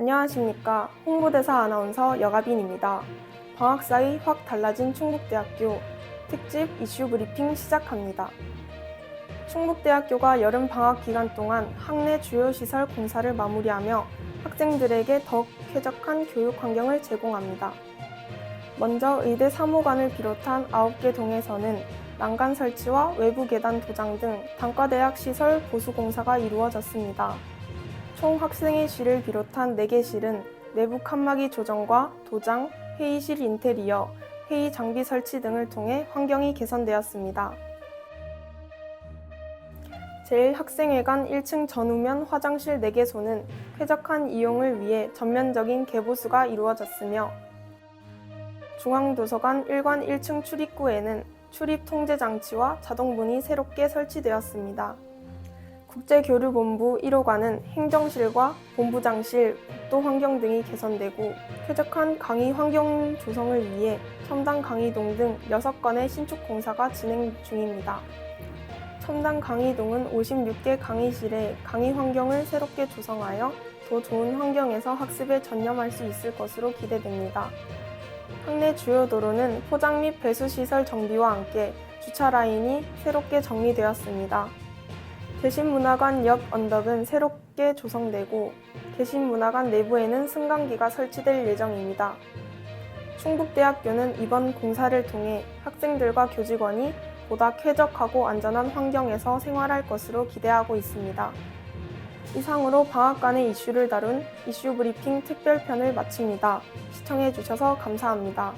안녕하십니까. 홍보대사 아나운서 여가빈입니다. 방학 사이 확 달라진 충북대학교 특집 이슈 브리핑 시작합니다. 충북대학교가 여름 방학 기간 동안 학내 주요 시설 공사를 마무리하며 학생들에게 더욱 쾌적한 교육 환경을 제공합니다. 먼저 의대 사무관을 비롯한 9개 동에서는 난간 설치와 외부 계단 도장 등 단과대학 시설 보수 공사가 이루어졌습니다. 총 학생의 실을 비롯한 4개 실은 내부 칸막이 조정과 도장, 회의실 인테리어, 회의 장비 설치 등을 통해 환경이 개선되었습니다. 제1학생회관 1층 전후면 화장실 4개소는 쾌적한 이용을 위해 전면적인 개보수가 이루어졌으며 중앙도서관 1관 1층 출입구에는 출입 통제 장치와 자동문이 새롭게 설치되었습니다. 국제교류본부 1호관은 행정실과 본부장실, 복도 환경 등이 개선되고 쾌적한 강의 환경 조성을 위해 첨단 강의동 등 6건의 신축 공사가 진행 중입니다. 첨단 강의동은 56개 강의실에 강의 환경을 새롭게 조성하여 더 좋은 환경에서 학습에 전념할 수 있을 것으로 기대됩니다. 학내 주요 도로는 포장 및 배수 시설 정비와 함께 주차 라인이 새롭게 정리되었습니다. 개신문화관 옆 언덕은 새롭게 조성되고 개신문화관 내부에는 승강기가 설치될 예정입니다. 충북대학교는 이번 공사를 통해 학생들과 교직원이 보다 쾌적하고 안전한 환경에서 생활할 것으로 기대하고 있습니다. 이상으로 방학간의 이슈를 다룬 이슈 브리핑 특별편을 마칩니다. 시청해주셔서 감사합니다.